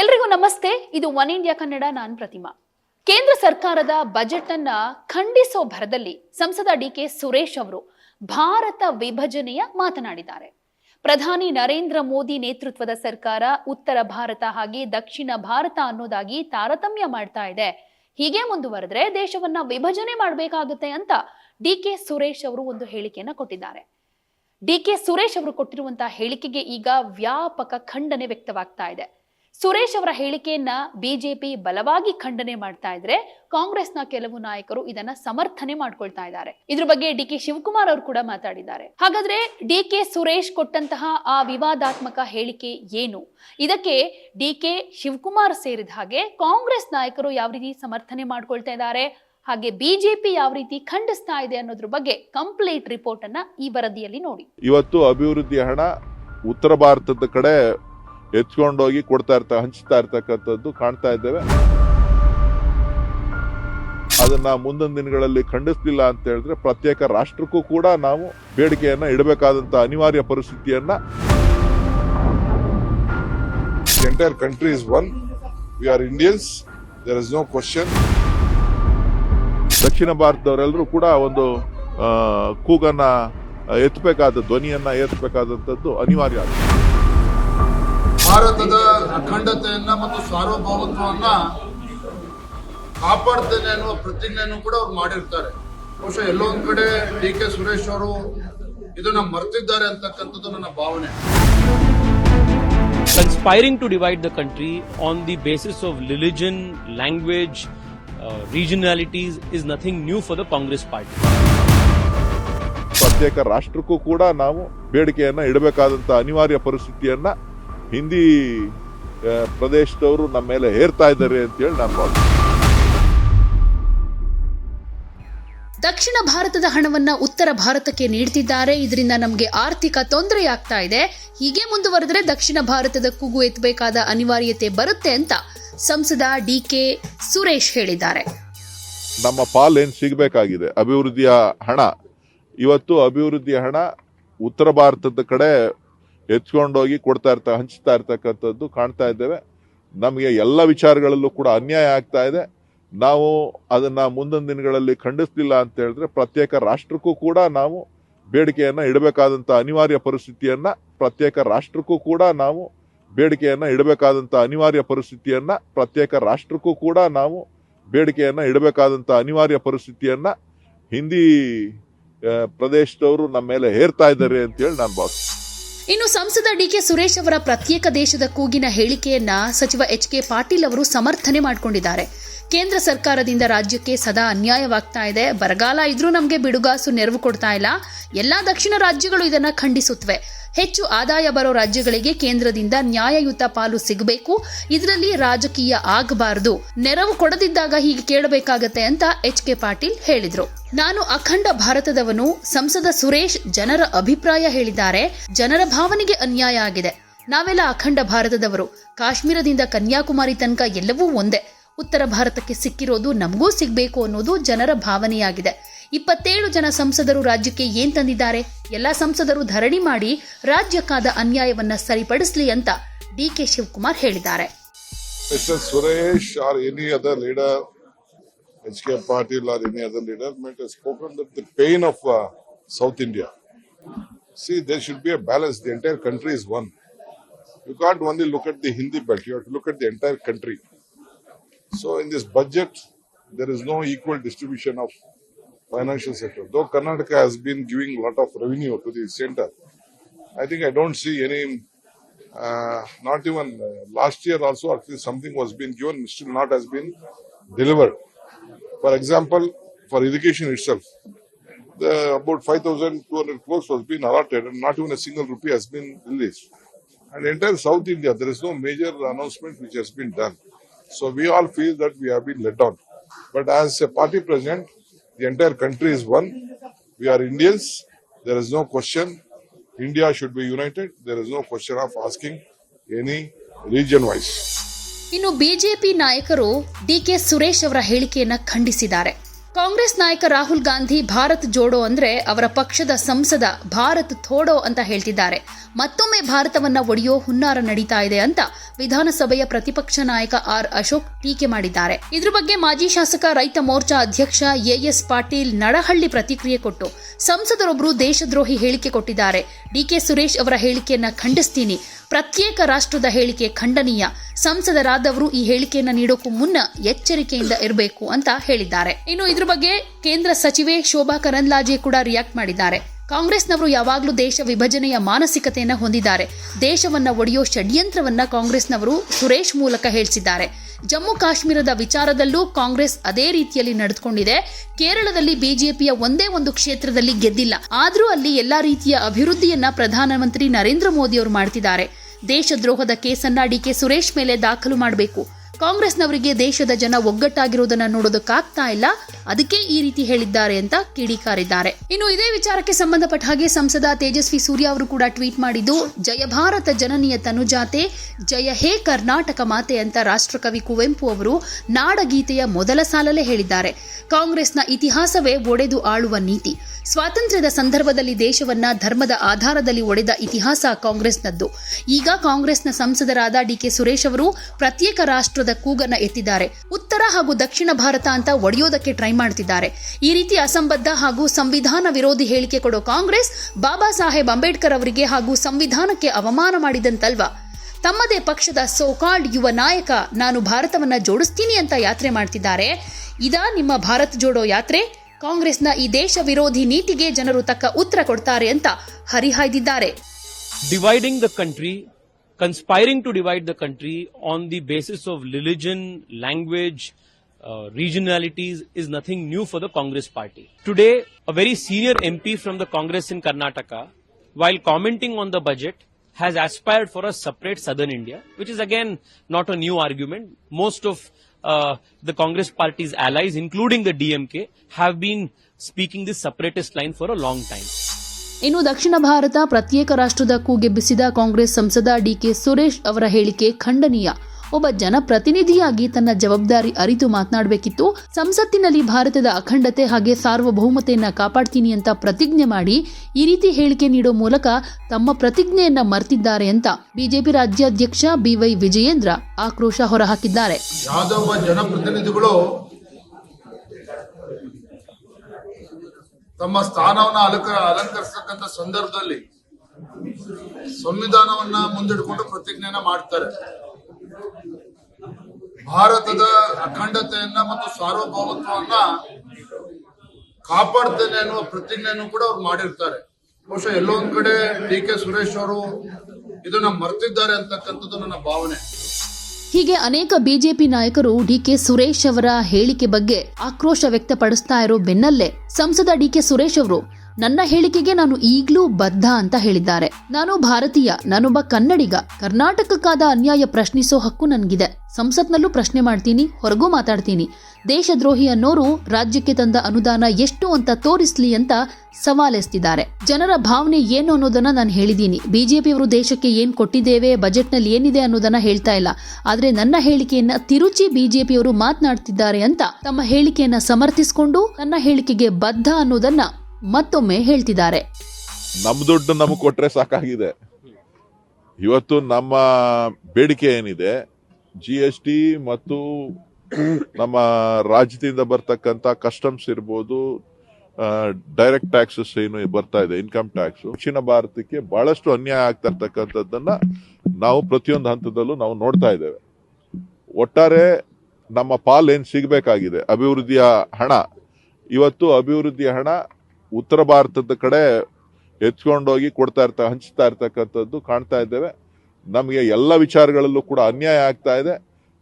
ಎಲ್ರಿಗೂ ನಮಸ್ತೆ. ಇದು ಒನ್ ಇಂಡಿಯಾ ಕನ್ನಡ, ನಾನ್ ಪ್ರತಿಮಾ. ಕೇಂದ್ರ ಸರ್ಕಾರದ ಬಜೆಟ್ ಅನ್ನ ಖಂಡಿಸೋ ಭರದಲ್ಲಿ ಸಂಸದ ಡಿ ಕೆ ಸುರೇಶ್ ಅವರು ಭಾರತ ವಿಭಜನೆಯ ಮಾತನಾಡಿದ್ದಾರೆ. ಪ್ರಧಾನಿ ನರೇಂದ್ರ ಮೋದಿ ನೇತೃತ್ವದ ಸರ್ಕಾರ ಉತ್ತರ ಭಾರತ ಹಾಗೆ ದಕ್ಷಿಣ ಭಾರತ ಅನ್ನೋದಾಗಿ ತಾರತಮ್ಯ ಮಾಡ್ತಾ ಇದೆ. ಹೀಗೆ ಮುಂದುವರೆದ್ರೆ ದೇಶವನ್ನ ವಿಭಜನೆ ಮಾಡಬೇಕಾಗುತ್ತೆ ಅಂತ ಡಿ ಕೆ ಸುರೇಶ್ ಅವರು ಒಂದು ಹೇಳಿಕೆಯನ್ನ ಕೊಟ್ಟಿದ್ದಾರೆ. ಡಿ ಕೆ ಸುರೇಶ್ ಅವರು ಕೊಟ್ಟಿರುವಂತಹ ಹೇಳಿಕೆಗೆ ಈಗ ವ್ಯಾಪಕ ಖಂಡನೆ ವ್ಯಕ್ತವಾಗ್ತಾ ಇದೆ. ಸುರೇಶ್ ಅವರ ಹೇಳಿಕೆಯನ್ನ ಬಿಜೆಪಿ ಬಲವಾಗಿ ಖಂಡನೆ ಮಾಡ್ತಾ ಇದ್ರೆ ಕಾಂಗ್ರೆಸ್ನ ಕೆಲವು ನಾಯಕರು ಇದನ್ನ ಸಮರ್ಥನೆ ಮಾಡ್ಕೊಳ್ತಾ ಇದ್ದಾರೆ. ಇದ್ರ ಬಗ್ಗೆ ಡಿ ಕೆ ಶಿವಕುಮಾರ್ ಅವರು ಕೂಡ ಮಾತಾಡಿದ್ದಾರೆ. ಹಾಗಾದ್ರೆ ಡಿ ಕೆ ಸುರೇಶ್ ಕೊಟ್ಟಂತಹ ಆ ವಿವಾದಾತ್ಮಕ ಹೇಳಿಕೆ ಏನು? ಇದಕ್ಕೆ ಡಿ ಕೆ ಶಿವಕುಮಾರ್ ಸೇರಿದ ಹಾಗೆ ಕಾಂಗ್ರೆಸ್ ನಾಯಕರು ಯಾವ ರೀತಿ ಸಮರ್ಥನೆ ಮಾಡ್ಕೊಳ್ತಾ ಇದ್ದಾರೆ? ಹಾಗೆ ಬಿಜೆಪಿ ಯಾವ ರೀತಿ ಖಂಡಿಸ್ತಾ ಇದೆ ಅನ್ನೋದ್ರ ಬಗ್ಗೆ ಕಂಪ್ಲೀಟ್ ರಿಪೋರ್ಟ್ ಅನ್ನ ಈ ವರದಿಯಲ್ಲಿ ನೋಡಿ. ಇವತ್ತು ಅಭಿವೃದ್ಧಿ ಹಣ ಉತ್ತರ ಭಾರತದ ಕಡೆ ಎತ್ಕೊಂಡೋಗಿ ಕೊಡ್ತಾ ಇರ್ತ, ಹಂಚ್ತಾ ಇರ್ತಕ್ಕಂಥದ್ದು ಕಾಣ್ತಾ ಇದ್ದೇವೆ ಅದನ್ನ ಮುಂದಿನ ದಿನಗಳಲ್ಲಿ ಖಂಡಿಸಲಿಲ್ಲ ಅಂತ ಹೇಳಿದ್ರೆ ಪ್ರತ್ಯೇಕ ರಾಷ್ಟ್ರಕ್ಕೂ ಕೂಡ ನಾವು ಬೇಡಿಕೆಯನ್ನ ಇಡಬೇಕಾದಂತ ಅನಿವಾರ್ಯ ಪರಿಸ್ಥಿತಿಯನ್ನ entire country is one we are Indians Indians. Is no question. ದಕ್ಷಿಣ ಭಾರತದವರೆಲ್ಲರೂ ಕೂಡ ಒಂದು ಕೂಗನ್ನ ಎತ್ತಬೇಕಾದ ಧ್ವನಿಯನ್ನ ಎತ್ತಬೇಕಾದಂಥದ್ದು ಅನಿವಾರ್ಯ ಆಗಿದೆ ಭಾರತದ ಅಖಂಡತೆಯನ್ನ ಮತ್ತು ಸಾರ್ವಭೌಮತ್ವವನ್ನ ಕಾಪಾಡ್ತೇನೆ ಅನ್ನುವ ಪ್ರತಿಜ್ಞೆಯನ್ನು ಕೂಡ ಅವ್ರು ಮಾಡಿರ್ತಾರೆ ಬಹುಶಃ ಎಲ್ಲೋ ಒಂದ್ ಕಡೆ ಡಿ ಕೆ ಸುರೇಶ್ ಅವರು ಇದನ್ನ ಮರೆತಿದ್ದಾರೆ ಅಂತಕ್ಕಂಥದ್ದು ನನ್ನ ಭಾವನೆ conspiring to divide the country on the basis of religion, language, uh, regionalities is nothing new for the Congress party. ಪ್ರತ್ಯೇಕ ರಾಷ್ಟ್ರಕ್ಕೂ ಕೂಡ ನಾವು ಬೇಡಿಕೆಯನ್ನ ಇಡಬೇಕಾದಂತ ಅನಿವಾರ್ಯ ಪರಿಸ್ಥಿತಿಯನ್ನ ಹಿಂದಿ ಪ್ರದೇಶದವರು ನಮ್ಮ ಮೇಲೆ ಹೇರ್ತಾ ಇದ್ದಾರೆ ಅಂತೇಳಿ ನಾನು ಭಾವಿಸ್ತೀನಿ. ದಕ್ಷಿಣ ಭಾರತದ ಹಣವನ್ನ ಉತ್ತರ ಭಾರತಕ್ಕೆ ನೀಡ್ತಿದ್ದಾರೆ. ಇದರಿಂದ ನಮಗೆ ಆರ್ಥಿಕ ತೊಂದರೆ ಆಗ್ತಾ ಇದೆ. ಹೀಗೆ ಮುಂದುವರೆದ್ರೆ ದಕ್ಷಿಣ ಭಾರತದ ಕೂಗು ಎತ್ತಬೇಕಾದ ಅನಿವಾರ್ಯತೆ ಬರುತ್ತೆ ಅಂತ ಸಂಸದ ಡಿ ಕೆ ಸುರೇಶ್ ಹೇಳಿದ್ದಾರೆ. ನಮ್ಮ ಪಾಲೇನು ಸಿಗಬೇಕಾಗಿದೆ? ಅಭಿವೃದ್ಧಿಯ ಹಣ. ಇವತ್ತು ಅಭಿವೃದ್ಧಿಯ ಹಣ ಉತ್ತರ ಭಾರತದ ಕಡೆ ಎತ್ಕೊಂಡೋಗಿ ಕೊಡ್ತಾ ಇರ್ತಾ, ಹಂಚ್ತಾ ಇರ್ತಕ್ಕಂಥದ್ದು ಕಾಣ್ತಾ ಇದ್ದೇವೆ. ನಮಗೆ ಎಲ್ಲ ವಿಚಾರಗಳಲ್ಲೂ ಕೂಡ ಅನ್ಯಾಯ ಆಗ್ತಾ ಇದೆ. ನಾವು ಅದನ್ನ ಮುಂದಿನ ದಿನಗಳಲ್ಲಿ ಖಂಡಿಸ್ಲಿಲ್ಲ ಅಂತ ಹೇಳಿದ್ರೆ ಪ್ರತ್ಯೇಕ ರಾಷ್ಟ್ರಕ್ಕೂ ಕೂಡ ನಾವು ಬೇಡಿಕೆಯನ್ನ ಇಡಬೇಕಾದಂಥ ಅನಿವಾರ್ಯ ಪರಿಸ್ಥಿತಿಯನ್ನ, ಪ್ರತ್ಯೇಕ ರಾಷ್ಟ್ರಕ್ಕೂ ಕೂಡ ನಾವು ಬೇಡಿಕೆಯನ್ನ ಇಡಬೇಕಾದಂಥ ಅನಿವಾರ್ಯ ಪರಿಸ್ಥಿತಿಯನ್ನ, ಪ್ರತ್ಯೇಕ ರಾಷ್ಟ್ರಕ್ಕೂ ಕೂಡ ನಾವು ಬೇಡಿಕೆಯನ್ನ ಇಡಬೇಕಾದಂಥ ಅನಿವಾರ್ಯ ಪರಿಸ್ಥಿತಿಯನ್ನ ಹಿಂದಿ ಪ್ರದೇಶದವರು ನಮ್ಮ ಮೇಲೆ ಹೇರ್ತಾ ಇದ್ದಾರೆ ಅಂತೇಳಿ ನಾನು ಭಾವಿಸ್ತೀನಿ. ಇನ್ನು ಸಂಸದ ಡಿ ಕೆ ಸುರೇಶ್ ಅವರ ಪ್ರತ್ಯೇಕ ದೇಶದ ಕೂಗಿನ ಹೇಳಿಕೆಯನ್ನ ಸಚಿವ ಎಚ್ ಕೆ ಪಾಟೀಲ್ ಅವರು ಸಮರ್ಥನೆ ಮಾಡಿಕೊಂಡಿದ್ದಾರೆ. ಕೇಂದ್ರ ಸರ್ಕಾರದಿಂದ ರಾಜ್ಯಕ್ಕೆ ಸದಾ ಅನ್ಯಾಯವಾಗ್ತಾ ಇದೆ. ಬರಗಾಲ ಇದ್ರೂ ನಮಗೆ ಬಿಡುಗಾಸು ನೆರವು ಕೊಡ್ತಾ ಇಲ್ಲ. ಎಲ್ಲಾ ದಕ್ಷಿಣ ರಾಜ್ಯಗಳು ಇದನ್ನ ಖಂಡಿಸುತ್ತವೆ ಹೆಚ್ಚು ಆದಾಯ ಬರೋ ರಾಜ್ಯಗಳಿಗೆ ಕೇಂದ್ರದಿಂದ ನ್ಯಾಯಯುತ ಪಾಲು ಸಿಗಬೇಕು. ಇದರಲ್ಲಿ ರಾಜಕೀಯ ಆಗಬಾರದು. ನೆರವು ಕೊಡದಿದ್ದಾಗ ಹೀಗೆ ಕೇಳಬೇಕಾಗತ್ತೆ ಅಂತ ಎಚ್ ಕೆ ಪಾಟೀಲ್ ಹೇಳಿದ್ರು. ನಾನು ಅಖಂಡ ಭಾರತದವನು, ಸಂಸದ ಸುರೇಶ್ ಜನರ ಅಭಿಪ್ರಾಯ ಹೇಳಿದ್ದಾರೆ. ಜನರ ಭಾವನೆಗೆ ಅನ್ಯಾಯ ಆಗಿದೆ. ನಾವೆಲ್ಲ ಅಖಂಡ ಭಾರತದವರು. ಕಾಶ್ಮೀರದಿಂದ ಕನ್ಯಾಕುಮಾರಿ ತನಕ ಎಲ್ಲವೂ ಒಂದೇ. ಉತ್ತರ ಭಾರತಕ್ಕೆ ಸಿಕ್ಕಿರೋದು ನಮಗೂ ಸಿಗ್ಬೇಕು ಅನ್ನೋದು ಜನರ ಭಾವನೆಯಾಗಿದೆ. ಇಪ್ಪತ್ತೇಳು ಜನ ಸಂಸದರು ರಾಜ್ಯಕ್ಕೆ ಏನ್ ತಂದಿದ್ದಾರೆ? ಎಲ್ಲ ಸಂಸದರು ಧರಣಿ ಮಾಡಿ ರಾಜ್ಯಕ್ಕಾದ ಅನ್ಯಾಯವನ್ನ ಸರಿಪಡಿಸಲಿ ಅಂತ ಡಿ ಕೆ ಶಿವಕುಮಾರ್ ಹೇಳಿದ್ದಾರೆ. HK Patil or any other leader might have spoken that the pain of uh, South India. See, there should be a balance. The entire country is one. You can't only look at the Hindi belt, you have to look at the entire country. So, in this budget, there is no equal distribution of financial sector. Though Karnataka has been giving a lot of revenue to the center, I think I don't see any uh, not even uh, last year also least something was being given still not has been delivered for example for irrigation itself the about 5200 crores was being allotted and not even a single rupee has been released. And entire south india there is no major announcement which has been done. So we all feel that we have been let down. But as a party president the entire country is one. We are indians. There is no question. India should be united. There is no question of asking any region wise. ಇನ್ನು BJP ನಾಯಕರು D K Suresh ಅವರ ಹೇಳಿಕೆಯನ್ನ ಖಂಡಿಸಿದ್ದಾರೆ. ಕಾಂಗ್ರೆಸ್ ನಾಯಕ ರಾಹುಲ್ ಗಾಂಧಿ ಭಾರತ್ ಜೋಡೋ ಅಂದ್ರೆ ಅವರ ಪಕ್ಷದ ಸಂಸದ ಭಾರತ್ ಥೋಡೋ ಅಂತ ಹೇಳ್ತಿದ್ದಾರೆ. ಮತ್ತೊಮ್ಮೆ ಭಾರತವನ್ನ ಒಡೆಯೋ ಹುನ್ನಾರ ನಡೀತಾ ಇದೆ ಅಂತ ವಿಧಾನಸಭೆಯ ಪ್ರತಿಪಕ್ಷ ನಾಯಕ ಆರ್ ಅಶೋಕ್ ಟೀಕೆ ಮಾಡಿದ್ದಾರೆ. ಇದ್ರ ಬಗ್ಗೆ ಮಾಜಿ ಶಾಸಕ ರೈತ ಮೋರ್ಚಾ ಅಧ್ಯಕ್ಷ ಎಎಸ್ ಪಾಟೀಲ್ ನಡಹಳ್ಳಿ ಪ್ರತಿಕ್ರಿಯೆ ಕೊಟ್ಟು ಸಂಸದರೊಬ್ಬರು ದೇಶದ್ರೋಹಿ ಹೇಳಿಕೆ ಕೊಟ್ಟಿದ್ದಾರೆ. ಡಿಕೆ ಸುರೇಶ್ ಅವರ ಹೇಳಿಕೆಯನ್ನ ಖಂಡಿಸ್ತೀನಿ. ಪ್ರತ್ಯೇಕ ರಾಷ್ಟ್ರದ ಹೇಳಿಕೆ ಖಂಡನೀಯ. ಸಂಸದರಾದವರು ಈ ಹೇಳಿಕೆಯನ್ನ ನೀಡೋಕ್ಕೂ ಮುನ್ನ ಎಚ್ಚರಿಕೆಯಿಂದ ಇರಬೇಕು ಅಂತ ಹೇಳಿದ್ದಾರೆ. ಇನ್ನು ಇದ್ರ ಬಗ್ಗೆ ಕೇಂದ್ರ ಸಚಿವೆ ಶೋಭಾ ಕರಂದ್ಲಾಜೆ ಕೂಡ ರಿಯಾಕ್ಟ್ ಮಾಡಿದ್ದಾರೆ. ಕಾಂಗ್ರೆಸ್ನವರು ಯಾವಾಗಲೂ ದೇಶ ವಿಭಜನೆಯ ಮಾನಸಿಕತೆಯನ್ನು ಹೊಂದಿದ್ದಾರೆ. ದೇಶವನ್ನ ಒಡೆಯೋ ಷಡ್ಯಂತ್ರವನ್ನ ಕಾಂಗ್ರೆಸ್ನವರು ಸುರೇಶ್ ಮೂಲಕ ಹೇಳಿಸಿದ್ದಾರೆ. ಜಮ್ಮು ಕಾಶ್ಮೀರದ ವಿಚಾರದಲ್ಲೂ ಕಾಂಗ್ರೆಸ್ ಅದೇ ರೀತಿಯಲ್ಲಿ ನಡೆದುಕೊಂಡಿದೆ. ಕೇರಳದಲ್ಲಿ ಬಿಜೆಪಿಯ ಒಂದೇ ಒಂದು ಕ್ಷೇತ್ರದಲ್ಲಿ ಗೆದ್ದಿಲ್ಲ. ಆದರೂ ಅಲ್ಲಿ ಎಲ್ಲಾ ರೀತಿಯ ಅಭಿವೃದ್ಧಿಯನ್ನ ಪ್ರಧಾನಮಂತ್ರಿ ನರೇಂದ್ರ ಮೋದಿ ಅವರು ಮಾಡ್ತಿದ್ದಾರೆ. ದೇಶದ್ರೋಹದ ಕೇಸನ್ನ ಡಿಕೆ ಸುರೇಶ್ ಮೇಲೆ ದಾಖಲು ಮಾಡಬೇಕು. ಕಾಂಗ್ರೆಸ್ನವರಿಗೆ ದೇಶದ ಜನ ಒಗ್ಗಟ್ಟಾಗಿರುವುದನ್ನ ನೋಡೋದಕ್ಕಾಗ್ತಾ ಇಲ್ಲ. ಅದಕ್ಕೆ ಈ ರೀತಿ ಹೇಳಿದ್ದಾರೆ ಅಂತ ಕಿಡಿಕಾರಿದ್ದಾರೆ. ಇನ್ನು ಇದೇ ವಿಚಾರಕ್ಕೆ ಸಂಬಂಧಪಟ್ಟ ಹಾಗೆ ಸಂಸದ ತೇಜಸ್ವಿ ಸೂರ್ಯ ಅವರು ಕೂಡ ಟ್ವೀಟ್ ಮಾಡಿದ್ದು, ಜಯ ಭಾರತ ಜನನಿಯ ತನುಜಾತೆ, ಜಯ ಹೇ ಕರ್ನಾಟಕ ಮಾತೆ ಅಂತ ರಾಷ್ಟ್ರಕವಿ ಕುವೆಂಪು ಅವರು ನಾಡಗೀತೆಯ ಮೊದಲ ಸಾಲಲ್ಲೇ ಹೇಳಿದ್ದಾರೆ. ಕಾಂಗ್ರೆಸ್ನ ಇತಿಹಾಸವೇ ಒಡೆದು ಆಳುವ ನೀತಿ. ಸ್ವಾತಂತ್ರ್ಯದ ಸಂದರ್ಭದಲ್ಲಿ ದೇಶವನ್ನ ಧರ್ಮದ ಆಧಾರದಲ್ಲಿ ಒಡೆದ ಇತಿಹಾಸ ಕಾಂಗ್ರೆಸ್ನದ್ದು. ಈಗ ಕಾಂಗ್ರೆಸ್ನ ಸಂಸದರಾದ ಡಿಕೆ ಸುರೇಶ್ ಅವರು ಪ್ರತ್ಯೇಕ ರಾಷ್ಟ್ರದ ಕೂಗನ್ನ ಎತ್ತಿದ್ದಾರೆ. ಉತ್ತರ ಹಾಗೂ ದಕ್ಷಿಣ ಭಾರತ ಅಂತ ಒಡೆಯೋದಕ್ಕೆ ಟ್ರೈ ಮಾಡ್ತಿದ್ದಾರೆ. ಈ ರೀತಿ ಅಸಂಬದ್ಧ ಹಾಗೂ ಸಂವಿಧಾನ ವಿರೋಧಿ ಹೇಳಿಕೆ ಕೊಡೋ ಕಾಂಗ್ರೆಸ್ ಬಾಬಾ ಸಾಹೇಬ್ ಅಂಬೇಡ್ಕರ್ ಅವರಿಗೆ ಹಾಗೂ ಸಂವಿಧಾನಕ್ಕೆ ಅವಮಾನ ಮಾಡಿದಂತಲ್ವಾ? ತಮ್ಮದೇ ಪಕ್ಷದ ಸೋಕಾಲ್ಡ್ ಯುವ ನಾಯಕ ನಾನು ಭಾರತವನ್ನ ಜೋಡಿಸ್ತೀನಿ ಅಂತ ಯಾತ್ರೆ ಮಾಡ್ತಿದ್ದಾರೆ. ಇದಾ ನಿಮ್ಮ ಭಾರತ್ ಜೋಡೋ ಯಾತ್ರೆ? ಕಾಂಗ್ರೆಸ್ನ ಈ ದೇಶ ವಿರೋಧಿ ನೀತಿಗೆ ಜನರು ತಕ್ಕ ಉತ್ತರ ಕೊಡ್ತಾರೆ ಅಂತ ಹರಿಹಾಯ್ದಿದ್ದಾರೆ. Dividing the country, conspiring to divide the country on the basis of religion, language, uh, regionalities is nothing new for the Congress party. Today, a very senior MP from the Congress in Karnataka, while commenting on the budget, has aspired for a separate southern India, which is again not a new argument. Most of uh, the Congress party's allies, including the DMK, have been speaking this separatist line for a long time. ಇನ್ನು ದಕ್ಷಿಣ ಭಾರತ ಪ್ರತ್ಯೇಕ ರಾಷ್ಟ್ರದ ಕೂಗೆಬ್ಬಿಸಿದ ಕಾಂಗ್ರೆಸ್ ಸಂಸದ DK Suresh ಅವರ ಹೇಳಿಕೆ ಖಂಡನೀಯ. ಒಬ್ಬ ಜನಪ್ರತಿನಿಧಿಯಾಗಿ ತನ್ನ ಜವಾಬ್ದಾರಿ ಅರಿತು ಮಾತನಾಡಬೇಕಿತ್ತು. ಸಂಸತ್ತಿನಲ್ಲಿ ಭಾರತದ ಅಖಂಡತೆ ಹಾಗೆ ಸಾರ್ವಭೌಮತೆಯನ್ನ ಕಾಪಾಡ್ತೀನಿ ಅಂತ ಪ್ರತಿಜ್ಞೆ ಮಾಡಿ ಈ ರೀತಿ ಹೇಳಿಕೆ ನೀಡೋ ಮೂಲಕ ತಮ್ಮ ಪ್ರತಿಜ್ಞೆಯನ್ನ ಮರ್ತಿದ್ದಾರೆ ಅಂತ ಬಿಜೆಪಿ ರಾಜ್ಯಾಧ್ಯಕ್ಷ ಬಿವೈ ವಿಜಯೇಂದ್ರ ಆಕ್ರೋಶ ಹೊರಹಾಕಿದ್ದಾರೆ. ತಮ್ಮ ಸ್ಥಾನವನ್ನ ಅಲಂಕ ಅಲಂಕರಿಸತಕ್ಕಂತ ಸಂದರ್ಭದಲ್ಲಿ ಸಂವಿಧಾನವನ್ನ ಮುಂದಿಟ್ಕೊಂಡು ಪ್ರತಿಜ್ಞೆಯನ್ನ ಮಾಡ್ತಾರೆ. ಭಾರತದ ಅಖಂಡತೆಯನ್ನ ಮತ್ತು ಸಾರ್ವಭೌಮತ್ವವನ್ನ ಕಾಪಾಡ್ತೇನೆ ಅನ್ನುವ ಪ್ರತಿಜ್ಞೆಯನ್ನು ಕೂಡ ಅವ್ರು ಮಾಡಿರ್ತಾರೆ. ಬಹುಶಃ ಎಲ್ಲೊಂದ್ ಕಡೆ ಡಿ ಕೆ ಸುರೇಶ್ ಅವರು ಇದನ್ನ ಮರ್ತಿದ್ದಾರೆ ಅಂತಕ್ಕಂಥದ್ದು ನನ್ನ ಭಾವನೆ. ಹೀಗೆ ಅನೇಕ ಬಿಜೆಪಿ ನಾಯಕರು ಡಿಕೆ ಸುರೇಶ್ ಅವರ ಹೇಳಿಕೆ ಬಗ್ಗೆ ಆಕ್ರೋಶ ವ್ಯಕ್ತಪಡಿಸ್ತಾ ಇರೋ ಬೆನ್ನಲ್ಲೇ ಸಂಸದ ಡಿಕೆ ಸುರೇಶ್ ಅವರು ನನ್ನ ಹೇಳಿಕೆಗೆ ನಾನು ಈಗ್ಲೂ ಬದ್ಧ ಅಂತ ಹೇಳಿದ್ದಾರೆ. ನಾನು ಭಾರತೀಯ ನಾನೊಬ್ಬ ಕನ್ನಡಿಗ. ಕರ್ನಾಟಕಕ್ಕಾದ ಅನ್ಯಾಯ ಪ್ರಶ್ನಿಸೋ ಹಕ್ಕು ನನಗಿದೆ. ಸಂಸತ್ನಲ್ಲೂ ಪ್ರಶ್ನೆ ಮಾಡ್ತೀನಿ, ಹೊರಗೂ ಮಾತಾಡ್ತೀನಿ. ದೇಶದ್ರೋಹಿ ಅನ್ನೋರು ರಾಜ್ಯಕ್ಕೆ ತಂದ ಅನುದಾನ ಎಷ್ಟು ಅಂತ ತೋರಿಸ್ಲಿ ಅಂತ ಸವಾಲೆಸ್ತಿದ್ದಾರೆ. ಜನರ ಭಾವನೆ ಏನು ಅನ್ನೋದನ್ನ ನಾನು ಹೇಳಿದ್ದೀನಿ. ಬಿಜೆಪಿಯವರು ದೇಶಕ್ಕೆ ಏನ್ ಕೊಟ್ಟಿದ್ದೇವೆ, ಬಜೆಟ್ನಲ್ಲಿ ಏನಿದೆ ಅನ್ನೋದನ್ನ ಹೇಳ್ತಾ ಇಲ್ಲ. ಆದ್ರೆ ನನ್ನ ಹೇಳಿಕೆಯನ್ನ ತಿರುಚಿ ಬಿಜೆಪಿಯವರು ಮಾತನಾಡ್ತಿದ್ದಾರೆ ಅಂತ ತಮ್ಮ ಹೇಳಿಕೆಯನ್ನ ಸಮರ್ಥಿಸಿಕೊಂಡು ನನ್ನ ಹೇಳಿಕೆಗೆ ಬದ್ಧ ಅನ್ನೋದನ್ನ ಮತ್ತೊಮ್ಮೆ ಹೇಳ್ತಿದ್ದಾರೆ. ನಮ್ಮ ದುಡ್ಡು ನಮಗೆ ಕೊಟ್ರೆ ಸಾಕಾಗಿದೆ. ಇವತ್ತು ನಮ್ಮ ಬೇಡಿಕೆ ಏನಿದೆ ಜಿ ಎಸ್ ಟಿ ಮತ್ತು ನಮ್ಮ ರಾಜ್ಯದಿಂದ ಬರ್ತಕ್ಕಂಥ ಕಸ್ಟಮ್ಸ್ ಇರ್ಬೋದು ಡೈರೆಕ್ಟ್ ಟ್ಯಾಕ್ಸಸ್ ಏನು ಬರ್ತಾ ಇದೆ ಇನ್ಕಮ್ ಟ್ಯಾಕ್ಸ್ ದಕ್ಷಿಣ ಭಾರತಕ್ಕೆ ಬಹಳಷ್ಟು ಅನ್ಯಾಯ ಆಗ್ತಾ ಇರ್ತಕ್ಕಂಥದ್ದನ್ನ ನಾವು ಪ್ರತಿಯೊಂದು ಹಂತದಲ್ಲೂ ನಾವು ನೋಡ್ತಾ ಇದ್ದೇವೆ. ಒಟ್ಟಾರೆ ನಮ್ಮ ಪಾಲ್ ಏನು ಸಿಗಬೇಕಾಗಿದೆ? ಅಭಿವೃದ್ಧಿಯ ಹಣ. ಇವತ್ತು ಅಭಿವೃದ್ಧಿಯ ಹಣ ಉತ್ತರ ಭಾರತದ ಕಡೆ ಎತ್ಕೊಂಡೋಗಿ ಕೊಡ್ತಾ ಇರ್ತಾ, ಹಂಚ್ತಾ ಇರ್ತಕ್ಕಂಥದ್ದು ಕಾಣ್ತಾ ಇದ್ದೇವೆ. ನಮಗೆ ಎಲ್ಲ ವಿಚಾರಗಳಲ್ಲೂ ಕೂಡ ಅನ್ಯಾಯ ಆಗ್ತಾ ಇದೆ.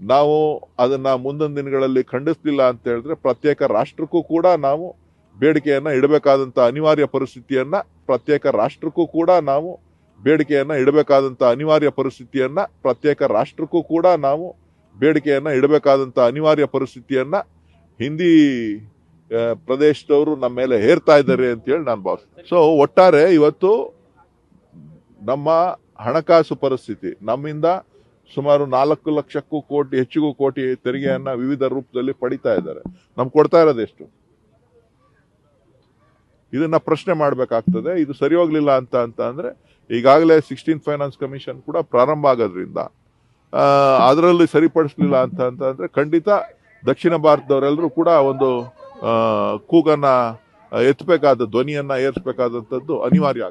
ನಾವು ಅದನ್ನು ಮುಂದಿನ ದಿನಗಳಲ್ಲಿ ಖಂಡಿಸ್ಲಿಲ್ಲ ಅಂತ ಹೇಳಿದ್ರೆ ಪ್ರತ್ಯೇಕ ರಾಷ್ಟ್ರಕ್ಕೂ ಕೂಡ ನಾವು ಬೇಡಿಕೆಯನ್ನು ಇಡಬೇಕಾದಂಥ ಅನಿವಾರ್ಯ ಪರಿಸ್ಥಿತಿಯನ್ನು, ಪ್ರತ್ಯೇಕ ರಾಷ್ಟ್ರಕ್ಕೂ ಕೂಡ ನಾವು ಬೇಡಿಕೆಯನ್ನು ಇಡಬೇಕಾದಂಥ ಅನಿವಾರ್ಯ ಪರಿಸ್ಥಿತಿಯನ್ನು, ಪ್ರತ್ಯೇಕ ರಾಷ್ಟ್ರಕ್ಕೂ ಕೂಡ ನಾವು ಬೇಡಿಕೆಯನ್ನು ಇಡಬೇಕಾದಂಥ ಅನಿವಾರ್ಯ ಪರಿಸ್ಥಿತಿಯನ್ನು ಹಿಂದಿ ಪ್ರದೇಶದವರು ನಮ್ಮ ಮೇಲೆ ಹೇರ್ತಾ ಇದ್ದಾರೆ ಅಂತ ಹೇಳಿ ನಾನು ಭಾವಿಸ್ತೀನಿ. ಸೊ ಒಟ್ಟಾರೆ ಇವತ್ತು ನಮ್ಮ ಹಣಕಾಸು ಪರಿಸ್ಥಿತಿ, ನಮ್ಮಿಂದ ಸುಮಾರು ನಾಲ್ಕು ಲಕ್ಷಕ್ಕೂ ಕೋಟಿ, ಹೆಚ್ಚಿಗೂ ಕೋಟಿ ತೆರಿಗೆಯನ್ನ ವಿವಿಧ ರೂಪದಲ್ಲಿ ಪಡಿತಾ ಇದ್ದಾರೆ. ನಮ್ಗೆ ಕೊಡ್ತಾ ಇರೋದು ಎಷ್ಟು? ಇದನ್ನ ಪ್ರಶ್ನೆ ಮಾಡಬೇಕಾಗ್ತದೆ. ಇದು ಸರಿ ಹೋಗ್ಲಿಲ್ಲ ಅಂತ ಅಂತ ಅಂದ್ರೆ ಈಗಾಗಲೇ ಸಿಕ್ಸ್ಟೀನ್ ಫೈನಾನ್ಸ್ ಕಮಿಷನ್ ಕೂಡ ಪ್ರಾರಂಭ ಆಗೋದ್ರಿಂದ ಅದರಲ್ಲಿ ಸರಿಪಡಿಸಲಿಲ್ಲ ಅಂತ ಅಂತ ಅಂದ್ರೆ ಖಂಡಿತ ದಕ್ಷಿಣ ಭಾರತದವರೆಲ್ಲರೂ ಕೂಡ ಒಂದು ಕೂಗನ್ನ ಎತ್ತಬೇಕಾದ ಧ್ವನಿಯನ್ನ ಏರಿಸಬೇಕಾದಂಥದ್ದು ಅನಿವಾರ್ಯ